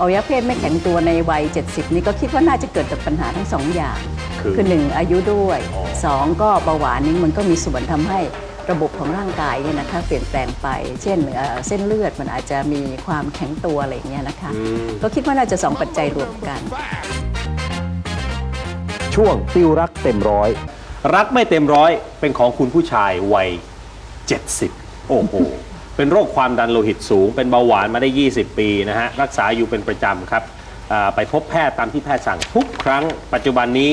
อวัยวะเพศไม่แข็งตัวในวัย 70 นี่ก็คิดว่าน่าจะเกิดจากปัญหาทั้งสองอย่าง คือคือหนึ่งอายุด้วย อ๋อสองก็เบาหวานนี่มันก็มีส่วนทำให้ระบบของร่างกายเนี่ยนะคะเปลี่ยนแปลงไป เช่นเอ่อเส้นเลือดมันอาจจะมีความแข็งตัวอะไรอย่างเงี้ยนะคะอืมก็คิดว่าน่าจะสองปัจจัยรวมกัน ช่วงติวรักเต็มร้อย รักไม่เต็มร้อยเป็นของคุณผู้ชายวัย 70 โอ้โห เป็นโรคความดันโลหิตสูง เป็นเบาหวานมาได้ 20 ปีนะฮะรักษาอยู่เป็นประจำครับไปพบแพทย์ตามที่แพทย์สั่งทุกครั้ง ปัจจุบันนี้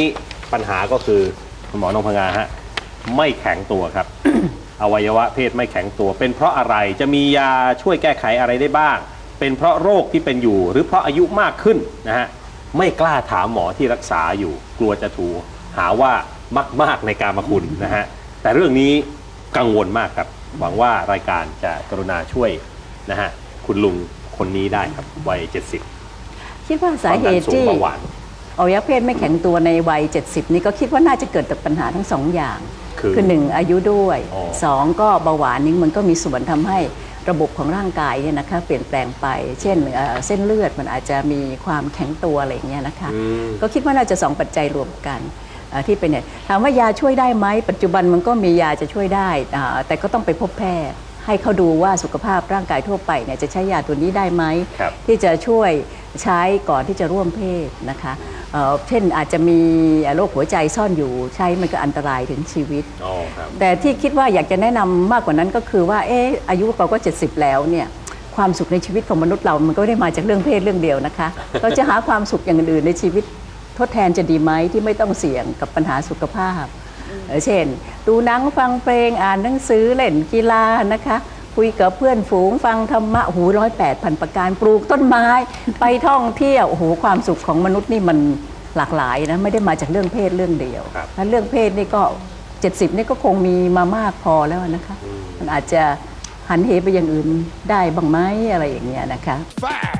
ปัญหาก็คือคุณหมอนงพงาฮะไม่แข็งตัวครับ อวัยวะเพศไม่แข็งตัว เป็นเพราะอะไรจะมียาช่วยแก้ไขอะไรได้บ้าง เป็นเพราะโรคที่เป็นอยู่ หรือเพราะอายุมากขึ้นนะฮะไม่กล้าถามหมอที่รักษาอยู่ กลัวจะถูหาว่ามาก ๆ ในการมาคุณนะฮะแต่เรื่องนี้กังวลมากครับ หวังว่ารายการจะกรุณาช่วยนะฮะคุณลุงคนนี้ได้ครับวัย 70คิดว่าสาเหตุความดันสูงที่เบาหวานอวัยวะเพศไม่แข็งตัวในวัย 70 นี่ก็คิดว่าน่าจะเกิดจากปัญหาทั้งสองอย่างคือคือหนึ่งอายุด้วยอ๋อสองก็เบาหวานนี่มันก็มีส่วนทำให้ระบบของร่างกายเนี่ยนะคะเปลี่ยนแปลงไป เช่นเอ่อเส้นเลือดมันอาจจะมีความแข็งตัวอะไรอย่างเงี้ยนะคะอืมก็คิดว่าน่าจะสองปัจจัยรวมกันเอ่อ ที่เป็นเนี่ยถามว่ายาช่วยได้ไหมปัจจุบันมันก็มียาจะช่วยได้อ่าแต่ก็ต้องไปพบแพทย์ให้เขาดูว่าสุขภาพร่างกายทั่วไปเนี่ยจะใช้ยาตัวนี้ได้ไหมครับที่จะช่วยใช้ก่อนที่จะร่วมเพศนะคะเอ่อเช่นอาจจะมีโรคหัวใจซ่อนอยู่ใช้มันก็อันตรายถึงชีวิตอ๋อครับแต่ที่คิดว่าอยากจะแนะนำมากกว่านั้นก็คือว่าเอออายุเราก็ 70 แล้วเนี่ยความสุขในชีวิตของมนุษย์เรามันก็ไม่ได้มาจากเรื่องเพศเรื่องเดียวนะคะ เราจะหาความสุขอย่างอื่นในชีวิต ทดแทนจะดีไหมที่ไม่ต้องเสี่ยงกับปัญหาสุขภาพเอ่อเช่น ดูหนังฟังเพลงอ่านหนังสือเล่นกีฬานะคะ คุยกับเพื่อนฝูงฟังธรรมะโอ้โหูร้อยแปดพันประการปลูกต้นไม้ ไปท่องเที่ยวโอ้โหความสุขของมนุษย์นี่มันหลากหลายนะไม่ได้มาจากเรื่องเพศเรื่องเดียวครับถ้าเรื่องเพศนี่ก็ 70นี่ก็คงมีมามากพอแล้วนะคะ มันอาจจะหันเหไปอย่างอื่นได้บ้างไหมอะไรอย่างเงี้ยนะคะ Five.